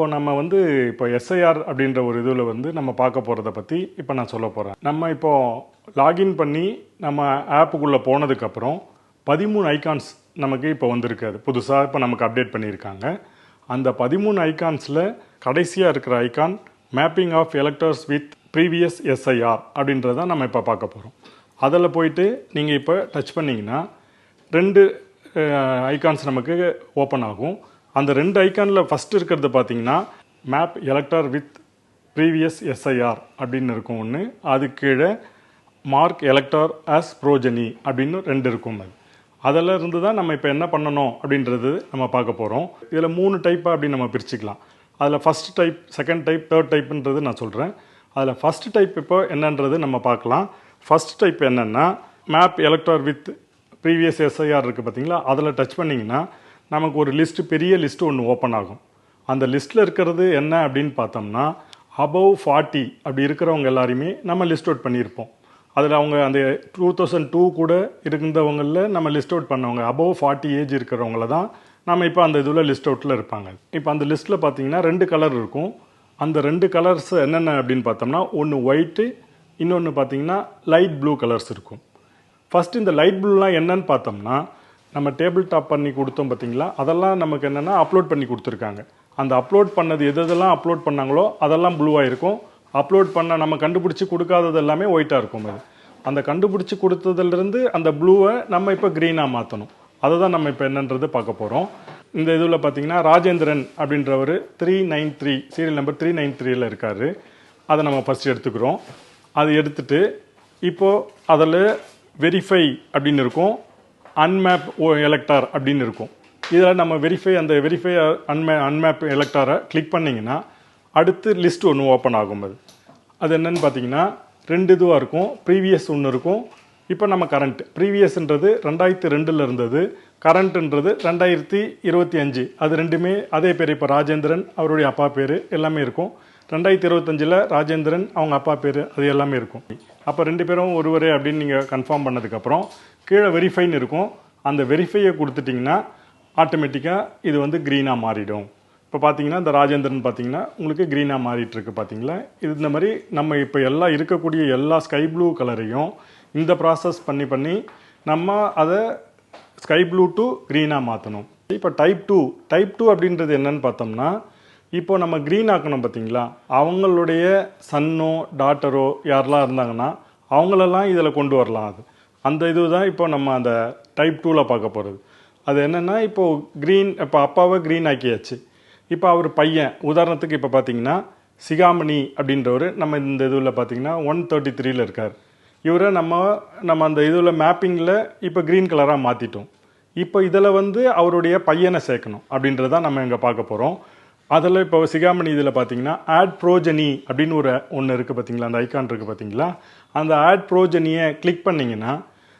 இப்போ நம்ம வந்து இப்போ எஸ்ஐஆர் அப்படின்ற ஒரு இதில் வந்து நம்ம பார்க்க போகிறத பற்றி இப்போ நான் சொல்ல போகிறேன் நம்ம இப்போ லாகின் பண்ணி நம்ம ஆப்புக்குள்ளே போனதுக்கப்புறம் பதிமூணு ஐகான்ஸ் நமக்கு இப்போ வந்திருக்கு. அது புதுசாக இப்போ நமக்கு அப்டேட் பண்ணியிருக்காங்க. அந்த பதிமூணு ஐகான்ஸில் கடைசியாக இருக்கிற icon mapping of electors with previous SIR அப்படின்றத நம்ம இப்போ பார்க்க போகிறோம் அதில் போயிட்டு நீங்கள் இப்போ டச் பண்ணிங்கன்னா ரெண்டு ஐகான்ஸ் நமக்கு ஓப்பன் ஆகும். அந்த ரெண்டு ஐகானில் ஃபஸ்ட்டு இருக்கிறது பார்த்தீங்கன்னா map elector with previous SIR அப்படின்னு இருக்கும் ஒன்று அது கீழே மார்க் எலக்டார் ஆஸ் ப்ரோஜனி அப்படின்னு ரெண்டு இருக்கும் அது. அதில் இருந்து தான் நம்ம இப்போ என்ன பண்ணணும் அப்படின்றது நம்ம பார்க்க போகிறோம் இதில் மூணு டைப்பாக அப்படின்னு நம்ம பிரிச்சுக்கலாம். அதில் first type second type third டைப்புன்றது நான் சொல்கிறேன் அதில் ஃபஸ்ட் டைப் இப்போ என்னன்றது நம்ம பார்க்கலாம். ஃபஸ்ட் டைப் என்னென்னா map elector with previous SIR இருக்குது பார்த்தீங்களா அதில் டச் பண்ணிங்கன்னா நமக்கு ஒரு லிஸ்ட்டு பெரிய லிஸ்ட்டு ஒன்று ஓப்பன் ஆகும். அந்த லிஸ்ட்டில் இருக்கிறது என்ன அப்படின்னு பார்த்தோம்னா அபவ் ஃபார்ட்டி அப்படி இருக்கிறவங்க எல்லாருமே நம்ம லிஸ்ட் அவுட் பண்ணியிருப்போம். அதில் அவங்க அந்த டூ தௌசண்ட் டூ கூட இருந்தவங்களில் நம்ம லிஸ்ட் அவுட் பண்ணவங்க அபவ் ஃபார்ட்டி ஏஜ் இருக்கிறவங்கள தான் நம்ம இப்போ அந்த இதில் லிஸ்ட் அவுட்டில் இருப்பாங்க. இப்போ அந்த லிஸ்ட்டில் பார்த்தீங்கன்னா ரெண்டு கலர் இருக்கும். அந்த ரெண்டு கலர்ஸ் என்னென்ன அப்படின்னு பார்த்தோம்னா ஒன்று ஒயிட்டு இன்னொன்று பார்த்தீங்கன்னா லைட் ப்ளூ கலர்ஸ் இருக்கும். ஃபஸ்ட் இந்த லைட் ப்ளூலாம் என்னன்னு பார்த்தோம்னா நம்ம டேபிள் டாப் பண்ணி கொடுத்தோம் பார்த்தீங்களா? அதெல்லாம் நமக்கு என்னென்னா அப்லோட் பண்ணி கொடுத்துருக்காங்க. அந்த அப்லோட் பண்ணது எது எதெல்லாம் அப்லோட் பண்ணாங்களோ அதெல்லாம் ப்ளூவாக இருக்கும். அப்லோட் பண்ண நம்ம கண்டுபிடிச்சி கொடுக்காதது எல்லாமே ஒயிட்டாக இருக்கும் அது. அந்த கண்டுபிடிச்சி கொடுத்ததுலேருந்து அந்த ப்ளூவை நம்ம இப்போ க்ரீனாக மாற்றணும் அதை தான் நம்ம இப்போ என்னன்றது பார்க்க போகிறோம் இந்த இதில் பார்த்தீங்கன்னா ராஜேந்திரன் அப்படின்றவர் three nine three serial number three nine த்ரீயில் இருக்கார். அதை நம்ம ஃபஸ்ட் எடுத்துக்கிறோம். அது எடுத்துட்டு இப்போது அதில் வெரிஃபை அப்படின்னு இருக்கும். அன்மேப் ஓ எலக்டார் அப்படின்னு இருக்கும். இதில் நம்ம வெரிஃபை அந்த வெரிஃபை அன்மே அன்மேப் எலக்டாரை கிளிக் பண்ணிங்கன்னா அடுத்து லிஸ்ட் ஒன்று ஓப்பன் ஆகும் அது. அது என்னென்னு பார்த்தீங்கன்னா ரெண்டு இதுவாக இருக்கும். ப்ரீவியஸ் ஒன்று இருக்கும். இப்போ நம்ம கரண்ட் ப்ரீவியஸ்ன்றது ரெண்டாயிரத்தி ரெண்டில் இருந்தது. கரண்ட்டுன்றது ரெண்டாயிரத்தி இருபத்தி அஞ்சு. அது ரெண்டுமே அதே பேர் இப்போ ராஜேந்திரன் அவருடைய அப்பா பேர் எல்லாமே இருக்கும். ரெண்டாயிரத்தி இருபத்தஞ்சில் ராஜேந்திரன் அவங்க அப்பா பேர் அது எல்லாமே இருக்கும். அப்போ ரெண்டு பேரும் ஒருவரே அப்படின்னு நீங்கள் கன்ஃபார்ம் பண்ணதுக்கப்புறம் கீழே வெரிஃபைன்னு இருக்கும். அந்த வெரிஃபையை கொடுத்துட்டிங்கன்னா ஆட்டோமேட்டிக்காக இது வந்து க்ரீனாக மாறிடும். இப்போ பார்த்தீங்கன்னா இந்த ராஜேந்திரன் பார்த்தீங்கன்னா உங்களுக்கு க்ரீனாக மாறிட்டுருக்கு பார்த்தீங்களா இது இந்த மாதிரி நம்ம இப்போ எல்லாம் இருக்கக்கூடிய எல்லா ஸ்கை ப்ளூ கலரையும் இந்த ப்ராசஸ் பண்ணி பண்ணி நம்ம அதை ஸ்கை ப்ளூ டு க்ரீனாக மாற்றணும் இப்போ டைப் டூ டைப் டூ அப்படின்றது என்னன்னு பார்த்தோம்னா இப்போ நம்ம க்ரீன் ஆக்கணும் பார்த்தீங்களா? அவங்களுடைய சன்னோ டாட்டரோ யாரெல்லாம் இருந்தாங்கன்னா அவங்களெல்லாம் இதில் கொண்டு வரலாம் அது. அந்த இது தான் இப்போ நம்ம அந்த டைப் டூவில் பார்க்க போகிறது அது என்னென்னா இப்போது க்ரீன் இப்போ அப்பாவை க்ரீன் ஆக்கியாச்சு. இப்போ அவர் பையன் உதாரணத்துக்கு இப்போ பார்த்தீங்கன்னா சிகாமணி அப்படின்றவர் நம்ம இந்த இதுவில் பார்த்தீங்கன்னா ஒன் தேர்ட்டி த்ரீயில் இருக்கார். இவரை நம்ம நம்ம அந்த இதில் மேப்பிங்கில் இப்போ க்ரீன் கலராக மாற்றிட்டோம் இப்போ இதில் வந்து அவருடைய பையனை சேர்க்கணும் அப்படின்றத நம்ம இங்கே பார்க்க போகிறோம் அதில் இப்போ சிகாமணி இதில் பார்த்தீங்கன்னா ஆட் ப்ரோஜனி அப்படின்னு ஒரு ஒன்று இருக்குது பார்த்தீங்களா? அந்த ஐக்கான் இருக்குது பார்த்தீங்களா? அந்த ஆட் ப்ரோஜனியை கிளிக் பண்ணிங்கன்னா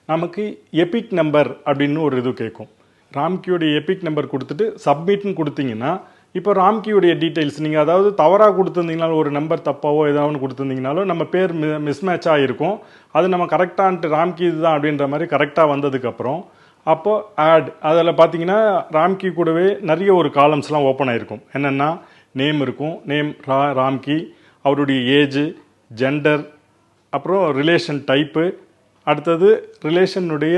நமக்கு எபிக் நம்பர் அப்படின்னு ஒரு இது கேட்கும். ராம்கியோடைய எபிக் நம்பர் கொடுத்துட்டு சப்மிட்னு கொடுத்தீங்கன்னா இப்போ ராம்கியோடைய டீட்டெயில்ஸ் நீங்கள் அதாவது தவறாக கொடுத்துருந்தீங்கனாலும் ஒரு நம்பர் தப்பாவோ ஏதாவது கொடுத்துருந்தீங்கனாலும் நம்ம பேர் மிஸ்மேட்சாக ஆகிருக்கும் அது நம்ம கரெக்டான்ட்டு ராம்கி இதுதான் அப்படின்ற மாதிரி கரெக்டாக வந்ததுக்கப்புறம் அப்போது ஆட் அதில் பார்த்தீங்கன்னா ராம்கி கூடவே நிறைய ஒரு காலம்ஸ்லாம் ஓப்பன் ஆகிருக்கும் என்னென்னா நேம் இருக்கும். நேம் ரா ராம்கி அவருடைய ஏஜு ஜெண்டர் அப்புறம் ரிலேஷன் டைப்பு அடுத்தது ரிலேஷனுடைய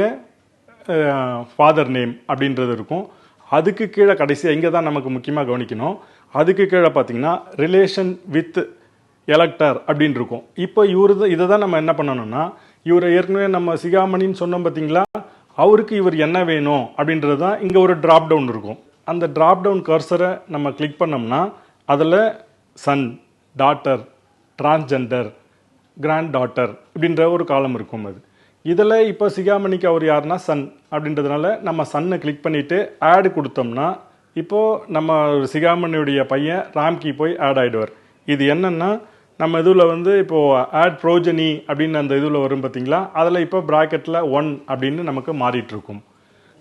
ஃபாதர் நேம் அப்படின்றது இருக்கும். அதுக்கு கீழே கடைசியாக இங்கே தான் நமக்கு முக்கியமாக கவனிக்கணும். அதுக்கு கீழே பார்த்தீங்கன்னா ரிலேஷன் வித் எலக்டர் அப்படின்னு இருக்கும். இப்போ இவர் இதை தான் நம்ம என்ன பண்ணணும்னா இவரை ஏற்கனவே நம்ம சிகாமணின்னு சொன்னோம் பார்த்தீங்களா? அவருக்கு இவர் என்ன வேணும் அப்படின்றது தான் இங்கே ஒரு ட்ராப் டவுன் இருக்கும். அந்த ட்ராப் டவுன் கர்சரை நம்ம கிளிக் பண்ணோம்னா அதில் son daughter transgender granddaughter அப்படின்ற ஒரு காலம் இருக்கும் அது. இதில் இப்போ சிகாமணிக்கு அவர் யாருன்னா சன் அப்படின்றதுனால நம்ம சன்னை கிளிக் பண்ணிவிட்டு ஆடு கொடுத்தோம்னா இப்போது நம்ம சிகாமணியுடைய பையன் ராம்கி போய் ஆட் ஆகிடுவார் இது என்னென்னா நம்ம இதில் வந்து இப்போது ஆட் ப்ரோஜனி அப்படின்னு அந்த இதில் வரும் பார்த்தீங்களா அதில் இப்போ ப்ராக்கெட்டில் ஒன் அப்படின்னு நமக்கு மாறிட்டுருக்கும்.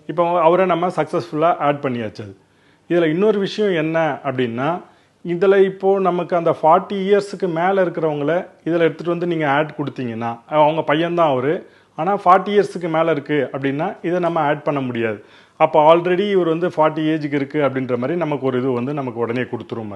இப்போ அவரை நம்ம சக்ஸஸ்ஃபுல்லாக ஆட் பண்ணியாச்சு. இதில் இன்னொரு விஷயம் என்ன அப்படின்னா இதில் இப்போது நமக்கு அந்த ஃபார்ட்டி இயர்ஸுக்கு மேலே இருக்கிறவங்கள இதில் எடுத்துகிட்டு வந்து நீங்கள் ஆட் கொடுத்தீங்கன்னா அவங்க பையன்தான் அவர். ஆனால் ஃபார்ட்டி இயர்ஸுக்கு மேலே இருக்குது அப்படின்னா இதை நம்ம ஆட் பண்ண முடியாது. அப்போ ஆல்ரெடி இவர் வந்து ஃபார்ட்டி ஏஜுக்கு இருக்குது அப்படின்ற மாதிரி நமக்கு ஒரு இது வந்து நமக்கு உடனே கொடுத்துரும்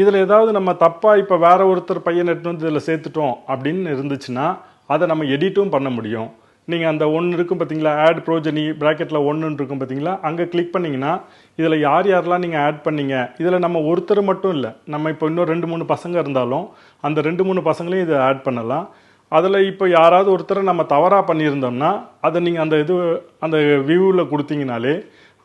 இதில் ஏதாவது நம்ம தப்பாக இப்போ வேற ஒருத்தர் பையன் எட்டு வந்து இதில் சேர்த்துட்டோம் அப்படின்னு இருந்துச்சுன்னா அதை நம்ம எடிட்டும் பண்ண முடியும். நீங்கள் அந்த ஒன்று இருக்கும் பார்த்தீங்களா ஆட் ப்ரோஜனி ப்ராக்கெட்டில் ஒன்றுன்னு இருக்கும் பார்த்தீங்களா அங்கே கிளிக் பண்ணிங்கன்னா இதில் யார் யாரெல்லாம் நீங்கள் ஆட் பண்ணீங்க? இதில் நம்ம ஒருத்தர் மட்டும் இல்லை நம்ம இப்போ இன்னும் ரெண்டு மூணு பசங்க இருந்தாலும் அந்த ரெண்டு மூணு பசங்களையும் இதை ஆட் பண்ணலாம். அதில் இப்போ யாராவது ஒருத்தரை நம்ம தவறாக பண்ணியிருந்தோம்னா அதை நீங்கள் அந்த இது அந்த வியூவில் கொடுத்தீங்கனாலே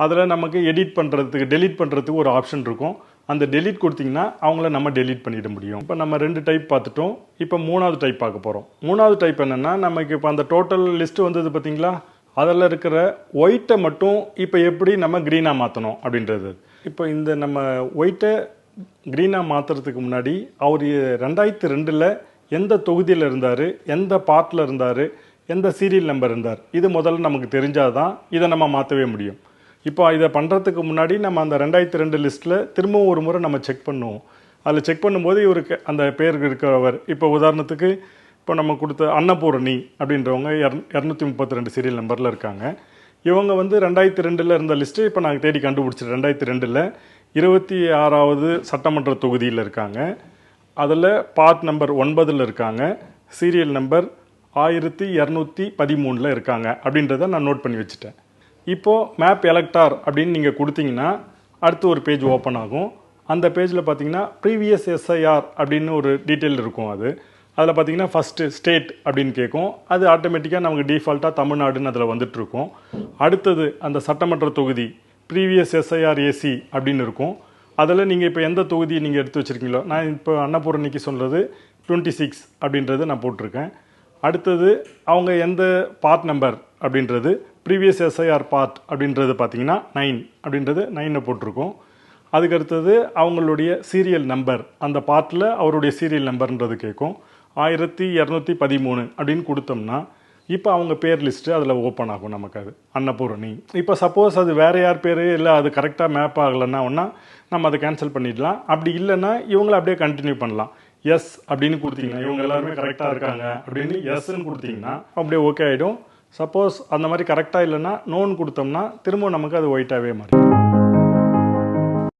அதில் நமக்கு எடிட் பண்ணுறதுக்கு டெலிட் பண்ணுறதுக்கு ஒரு ஆப்ஷன் இருக்கும். அந்த டெலீட் கொடுத்தீங்கன்னா அவங்கள நம்ம டெலீட் பண்ணிட முடியும். இப்போ நம்ம ரெண்டு டைப் பார்த்துட்டோம். இப்போ மூணாவது டைப் பார்க்க போகிறோம் மூணாவது டைப் என்னென்னா நமக்கு இப்போ அந்த டோட்டல் லிஸ்ட் வந்தது பார்த்தீங்களா அதில் இருக்கிற ஒயிட்டை மட்டும் இப்போ எப்படி நம்ம க்ரீனாக மாற்றணும் அப்படின்றது. இப்போ இந்த நம்ம ஒயிட்டை க்ரீனாக மாற்றுறதுக்கு முன்னாடி அவர் ரெண்டாயிரத்தி ரெண்டில் எந்த தொகுதியில் இருந்தார்? எந்த பார்ட்டில் இருந்தார்? எந்த சீரியல் நம்பர் இருந்தார்? இது முதல்ல நமக்கு தெரிஞ்சாதான் இதை நம்ம மாற்றவே முடியும். இப்போ இதை பண்ணுறதுக்கு முன்னாடி நம்ம அந்த ரெண்டாயிரத்தி ரெண்டு லிஸ்ட்டில் திரும்பவும் ஒரு முறை நம்ம செக் பண்ணுவோம். அதில் செக் பண்ணும்போது இவருக்கு அந்த பேர் இருக்கிறவர். இப்போ உதாரணத்துக்கு இப்போ நம்ம கொடுத்த அன்னபூரணி அப்படின்றவங்க இர இரநூத்தி முப்பத்தி ரெண்டு சீரியல் நம்பரில் இருக்காங்க. இவங்க வந்து ரெண்டாயிரத்தி ரெண்டில் இருந்த லிஸ்ட்டு இப்போ நாங்கள் தேடி கண்டுபிடிச்சிட்டு ரெண்டாயிரத்தி ரெண்டில் இருபத்தி ஆறாவது சட்டமன்ற தொகுதியில் இருக்காங்க. அதில் பார்ட் நம்பர் ஒன்பதில் இருக்காங்க. சீரியல் நம்பர் ஆயிரத்தி இரநூத்தி பதிமூணில் இருக்காங்க அப்படின்றத நான் நோட் பண்ணி வச்சுட்டேன். இப்போது மேப் எலக்டார் அப்படின்னு நீங்கள் கொடுத்தீங்கன்னா அடுத்து ஒரு பேஜ் ஓப்பன் ஆகும். அந்த பேஜில் பார்த்தீங்கன்னா ப்ரீவியஸ் எஸ்ஐஆர் அப்படின்னு ஒரு டீட்டெயில் இருக்கும் அது. அதில் பார்த்தீங்கன்னா ஃபஸ்ட்டு ஸ்டேட் அப்படின்னு கேட்கும். அது ஆட்டோமேட்டிக்காக நமக்கு டிஃபால்ட்டாக தமிழ்நாடுன்னு அதில் வந்துட்டுருக்கும் அடுத்தது அந்த சட்டமன்ற தொகுதி ப்ரீவியஸ் எஸ்ஐஆர் ஏசி அப்படின்னு இருக்கும். அதில் நீங்கள் இப்போ எந்த தொகுதியை நீங்கள் எடுத்து வச்சுருக்கீங்களோ நான் இப்போ அன்னபூரணிக்கு சொல்கிறது டுவெண்ட்டி சிக்ஸ் அப்படின்றது நான் போட்டிருக்கேன். அடுத்தது அவங்க எந்த பார்ட் நம்பர் அப்படின்றது ப்ரீவியஸ் எஸ்ஐஆர் பார்ட் அப்படின்றது பார்த்தீங்கன்னா நைன் அப்படின்றது நைனை போட்டிருக்கோம். அதுக்கு அடுத்தது அவங்களுடைய சீரியல் நம்பர் அந்த பார்ட்டில் அவருடைய சீரியல் நம்பர்ன்றது கேட்கும். ஆயிரத்தி இரநூத்தி பதிமூணு அப்படின்னு கொடுத்தோம்னா இப்போ அவங்க பேர் லிஸ்ட்டு அதில் ஓப்பன் ஆகும் நமக்கு அது. அன்னபூரணி. இப்போ சப்போஸ் அது வேறு யார் பேர் இல்லை அது கரெக்டாக மேப் ஆகலைன்னா ஒன்றா நம்ம அதை கேன்சல் பண்ணிடலாம். அப்படி இல்லைன்னா இவங்களை அப்படியே கண்டினியூ பண்ணலாம். எஸ் அப்படின்னு கொடுத்தீங்கன்னா இவங்க எல்லாருமே கரெக்டாக இருக்காங்க அப்படின்னு எஸ்ன்னு கொடுத்தீங்கன்னா அப்படியே ஓகே ஆகிடும் சப்போஸ் அந்த மாதிரி கரெக்டாக இல்லைன்னா நோன் கொடுத்தோம்னா திரும்ப நமக்கு அது ஒயிட்டாகவே மாறும்